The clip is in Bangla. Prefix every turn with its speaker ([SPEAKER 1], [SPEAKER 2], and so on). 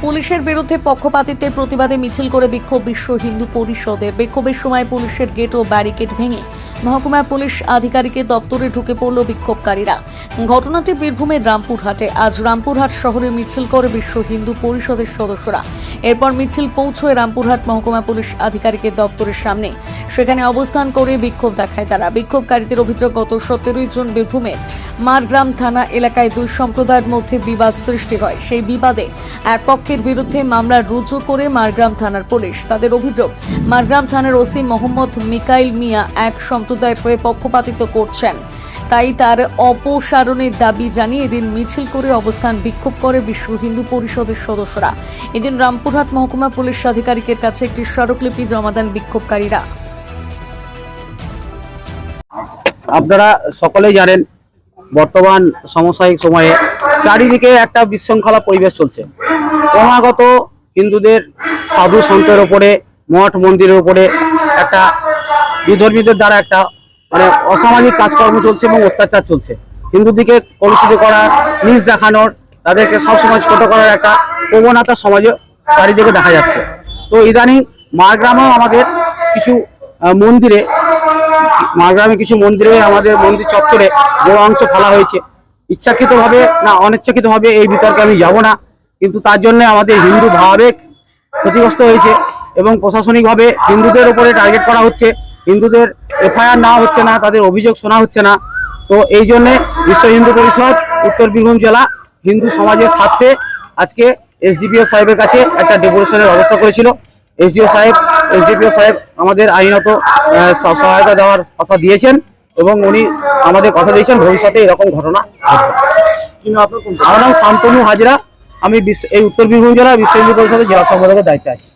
[SPEAKER 1] পুলিশের বিরুদ্ধে পক্ষপাতিত্বের প্রতিবাদে মিছিল করে বিক্ষোভ বিশ্ব হিন্দু পরিষদে বিক্ষোভের সময় পুলিশের গেট ও ব্যারিকেড ভেঙে মহকুমা পুলিশ আধিকারিকের দপ্তরে ঢুকে পড়ল বিক্ষোভকারীরা। ঘটনাটি বীরভূমের রামপুরহাটে আজ রামপুরহাট শহরে মিছিল করে বিশ্ব হিন্দু পরিষদের সদস্যরা। এরপর মিছিল পৌঁছয় রামপুরহাট মহকুমা পুলিশ আধিকারিকের দপ্তরের সামনে। সেখানে অবস্থান করে বিক্ষোভ দেখায় তারা। বিক্ষোভকারীদের অভিযোগ, গত সতেরোই জুন বীরভূমের মারগ্রাম থানা এলাকায় দুই সম্প্রদায়ের মধ্যে বিবাদ সৃষ্টি হয়। সেই বিবাদে এক পক্ষের বিরুদ্ধে মামলা রুজু করে মারগ্রাম থানার পুলিশ। তাদের অভিযোগ, মারগ্রাম থানার ওসি মোহাম্মদ মিকাইল মিয়া এক সম্প্রদায়ের হয়ে পক্ষপাতিত্ব করছেন। তাই তার অপসারণের দাবি জানিয়ে এদিন মিছিল করে অবস্থান বিক্ষোভ করে বিশ্ব হিন্দু পরিষদের সদস্যরা। এদিন রামপুরহাট মহকুমা পুলিশ আধিকারিকের কাছে একটি স্মারকলিপি জমা দেন বিক্ষোভকারীরা।
[SPEAKER 2] আপনারা সকলেই জানেন, বর্তমান সমসাময়িক সময়ে চারিদিকে একটা বিশৃঙ্খলা পরিবেশ চলছে। ক্রমাগত হিন্দুদের সাধু সন্তের ওপরে, মঠ মন্দিরের উপরে একটা বিধর্মীদের দ্বারা একটা মানে অসামাজিক কাজকর্ম চলছে এবং অত্যাচার চলছে। হিন্দুদিকে কলুষিত করার নিজ দেখানোর, তাদেরকে সবসময় ছোট করার একটা প্রবণতা সমাজে চারিদিকে দেখা যাচ্ছে। তো ইদানিং মারগ্রামেও আমাদের কিছু মন্দিরে, মারগ্রামে কিছু মন্দিরে আমাদের মন্দির চত্বরে বড় অংশ ফেলা হয়েছে। ইচ্ছাকৃতভাবে না অনিচ্ছাকৃতভাবে এই বিতর্কে আমি যাব না, কিন্তু তার জন্য আমাদের হিন্দু ভাবাবেগ ক্ষতিগ্রস্ত হয়েছে এবং প্রশাসনিকভাবে হিন্দুদের উপরে টার্গেট করা হচ্ছে। হিন্দুদের এফআইআর না হচ্ছে না তাদের অভিযোগ শোনা হচ্ছে না। তো এই জন্যে বিশ্ব হিন্দু পরিষদ উত্তর বীরভূম জেলা হিন্দু সমাজের স্বার্থে আজকে এসডিপিও সাহেবের কাছে একটা ডেপুটেশনের ব্যবস্থা করেছিল। এসডিও সাহেব এসডিপিও সাহেব আমাদের আইনত সহায়তা দেওয়ার কথা দিয়েছেন এবং উনি আমাদের কথা দিয়েছেন ভবিষ্যতে এরকম ঘটনা আমার নাম শান্তনু হাজরা। আমি বিশ্ব- এই উত্তর বীরভূম জেলা বিশ্ব হিন্দু পরিষদের জেলা সম্পাদকের দায়িত্বে আছি।